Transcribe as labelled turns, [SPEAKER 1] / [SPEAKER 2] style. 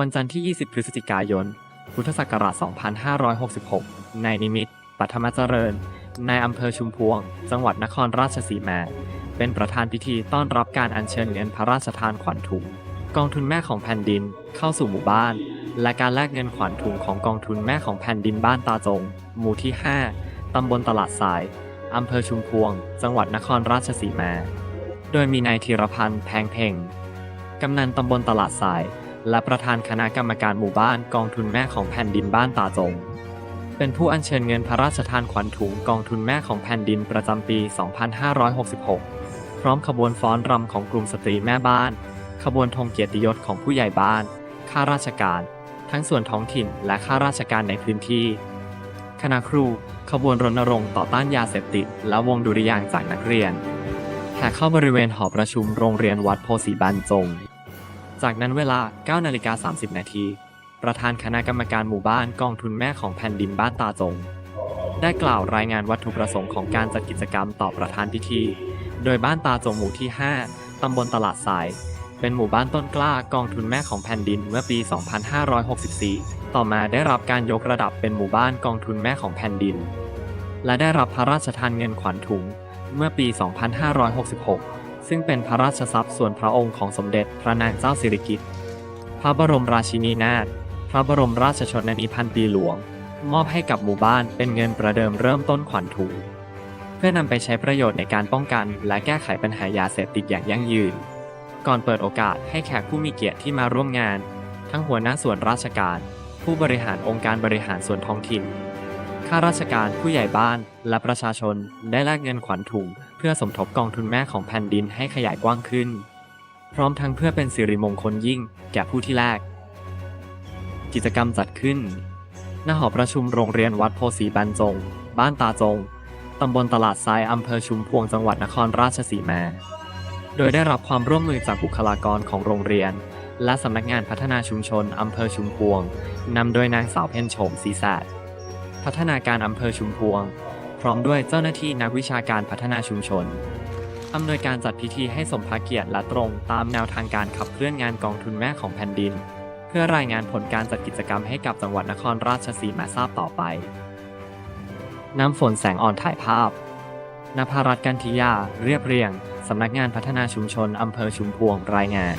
[SPEAKER 1] วันจันทร์ที่ 20 พฤศจิกายน พุทธศักราช 2566 นายนิมิตปัทมเจริญ นายอำเภอชุมพวง จังหวัดนครราชสีมา เป็นประธานพิธีต้อนรับการอัญเชิญเงินพระราชทานขวัญถุง กองทุนแม่ของแผ่นดินเข้าสู่หมู่บ้าน และการแลกเงินขวัญถุงของกองทุนแม่ของแผ่นดินบ้านตาจง หมู่ที่ 5 ตำบลตลาดทราย อำเภอชุมพวง จังหวัดนครราชสีมา โดยมีนายธีรพันธ์แพงเพ่ง กำนันตำบลตลาดทราย และประธานคณะกรรมการหมู่บ้านกองทุนแม่ของแผ่นดินบ้านตาจง เป็นผู้อัญเชิญเงินพระราชทานขวัญถุงกองทุนแม่ของแผ่นดินประจำปี 2566 พร้อมขบวนฟ้อนรำของกลุ่มสตรีแม่บ้าน ขบวนธงเกียรติยศของผู้ใหญ่บ้าน ข้าราชการ ทั้งส่วนท้องถิ่นและข้าราชการในพื้นที่ คณะครูขบวนรณรงค์ต่อต้านยาเสพติด และวงดุริยางจากนักเรียนแห่เข้าบริเวณหอประชุมโรงเรียนวัดโพสีบรรจง จากนั้นเวลา 9 นาฬิกา 30 นาที ประธานคณะกรรมการหมู่บ้านกองทุนแม่ของแผ่นดินบ้านตาจง ได้กล่าวรายงานวัตถุประสงค์ของการจัดกิจกรรมต่อประธานพิธี โดยบ้านตาจงหมู่ที่ 5 ตำบลตลาดทราย เป็นหมู่บ้านต้นกล้ากองทุนแม่ของแผ่นดินเมื่อปี 2564 ต่อมาได้รับการยกระดับเป็นหมู่บ้านกองทุนแม่ของแผ่นดิน และได้รับพระราชทานเงินขวัญถุงเมื่อปี 2566 ซึ่งเป็นพระราชทรัพย์ส่วนพระองค์ของสมเด็จพระนางเจ้าสิริกิติ์ พระบรมราชินีนาถ พระบรมราชชนนีพันปีหลวง มอบให้กับหมู่บ้านเป็นเงินประเดิมเริ่มต้นขวัญถุงเพื่อนำไปใช้ประโยชน์ในการป้องกัน และแก้ไขปัญหายาเสพติดอย่างยั่งยืน ก่อนเปิดโอกาสให้แขกผู้มีเกียรติที่มาร่วมงาน ทั้งหัวหน้าส่วนราชการ ผู้บริหารองค์การบริหารส่วนท้องถิ่น ข้าราชการผู้ใหญ่บ้าน และประชาชนได้แลกเงินขวัญถุง เพื่อสมทบกองทุนแม่ของแผ่นดินให้ขยายกว้างขึ้น พร้อมทั้งเพื่อเป็นสิริมงคลยิ่งแก่ผู้ที่แลกกิจกรรมจัดขึ้น ณ หอประชุมโรงเรียนวัดโพสีบรรจง บ้านตาจง ตำบลตลาดทรายอำเภอชุมพวงจังหวัดนครราชสีมา โดยได้รับความร่วมมือจากบุคลากรของโรงเรียน และสำนักงานพัฒนาชุมชนอำเภอชุมพวง นำโดยนางสาวเพ็ญโฉมศรีแสด พัฒนาการอำเภอชุมพวง พร้อมด้วยเจ้าหน้าที่นักวิชาการพัฒนาชุมชนอำนวยการจัดพิธีให้สมพระเกียรติและตรงตามแนวทางการขับเคลื่อนงานกองทุนแม่ของแผ่นดิน เพื่อรายงานผลการจัดกิจกรรมให้กับจังหวัดนครราชสีมาทราบต่อไป น้ำฝนแสงอ่อนถ่ายภาพนภรัตน์กันทิยา เรียบเรียง สำนักงานพัฒนาชุมชนอำเภอชุมพวงรายงาน